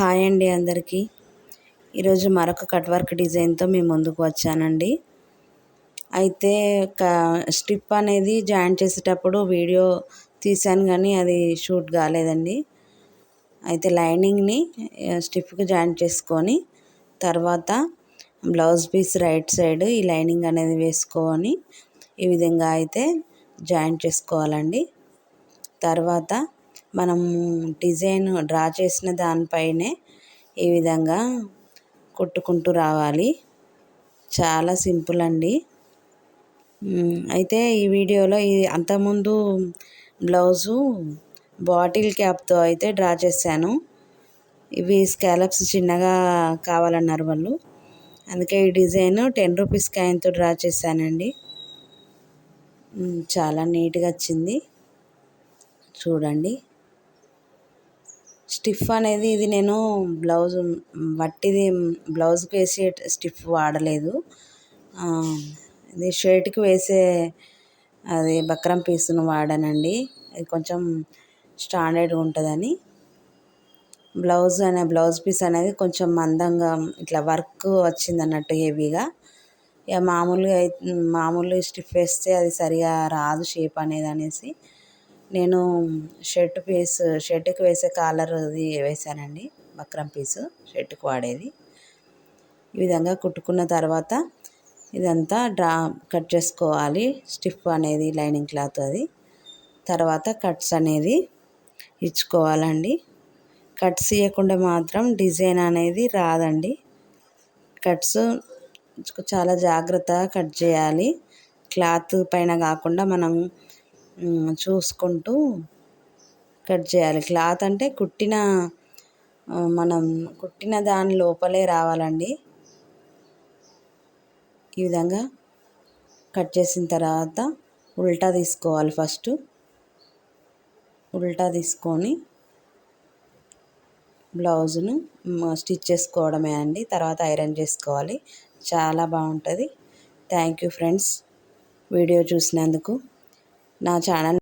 Hi అండి అందరికీ. ఈరోజు మరొక కట్ వర్క్ డిజైన్తో మీ ముందుకు వచ్చానండి. అయితే స్ట్రిప్ అనేది జాయిన్ చేసేటప్పుడు వీడియో తీశాను కానీ అది షూట్ కాలేదండి. అయితే లైనింగ్ని స్టిప్కి జాయిన్ చేసుకొని తర్వాత బ్లౌజ్ పీస్ రైట్ సైడ్ ఈ లైనింగ్ అనేది వేసుకొని ఈ విధంగా అయితే జాయిన్ చేసుకోవాలండి. తర్వాత మనం డిజైన్ డ్రా చేసిన దానిపైనే ఈ విధంగా కొట్టుకుంటూ రావాలి. చాలా సింపుల్ అండి. అయితే ఈ వీడియోలో ఇది అంతకుముందు బ్లౌజు బాటిల్ క్యాప్తో అయితే డ్రా చేశాను. ఇవి స్కాలప్స్ చిన్నగా కావాలన్నారు వాళ్ళు. అందుకే ఈ డిజైన్ టెన్ రూపీస్ కాయిన్తో డ్రా చేశానండి. చాలా నీట్గా వచ్చింది. చూడండి. స్టిఫ్ అనేది ఇది నేను బ్లౌజ్ వట్టిది బ్లౌజ్కి వేసే స్టిఫ్ వాడలేదు. ఇది షర్ట్కి వేసే అది బక్రం పీస్ను వాడానండి. ఇది కొంచెం స్టాండర్డ్గా ఉంటుందని. బ్లౌజ్ అనే బ్లౌజ్ పీస్ అనేది కొంచెం మందంగా ఇట్లా వర్క్ వచ్చింది అన్నట్టు హెవీగా. ఇక మామూలుగా మామూలు స్టిఫ్ వేస్తే అది సరిగా రాదు షేప్ అనేది అనేసి. నేను షర్ట్ పీస్ షర్ట్కి వేసే కాలర్ అది వేసానండి. బక్రం పీసు షర్ట్కి వాడేది. ఈ విధంగా కుట్టుకున్న తర్వాత ఇదంతా డ్రా కట్ చేసుకోవాలి. స్టిఫ్ అనేది లైనింగ్ క్లాత్ అది. తర్వాత కట్స్ అనేది ఇచ్చుకోవాలండి. కట్స్ ఇవ్వకుండా మాత్రం డిజైన్ అనేది రాదండి. కట్స్ చాలా జాగ్రత్తగా కట్ చేయాలి. క్లాత్ పైన కాకుండా మనం చూసుకుంటూ కట్ చేయాలి. క్లాత్ అంటే కుట్టిన మనం కుట్టిన దాని లోపలే రావాలండి. ఈ విధంగా కట్ చేసిన తర్వాత ఉల్టా తీసుకోవాలి ఫస్ట్. ఉల్టా తీసుకొని బ్లౌజ్ను స్టిచ్ చేసుకోవడమే అండి. తర్వాత ఐరన్ చేసుకోవాలి. చాలా బాగుంటుంది. Thank you friends. వీడియో చూసినందుకు నా ఛానల్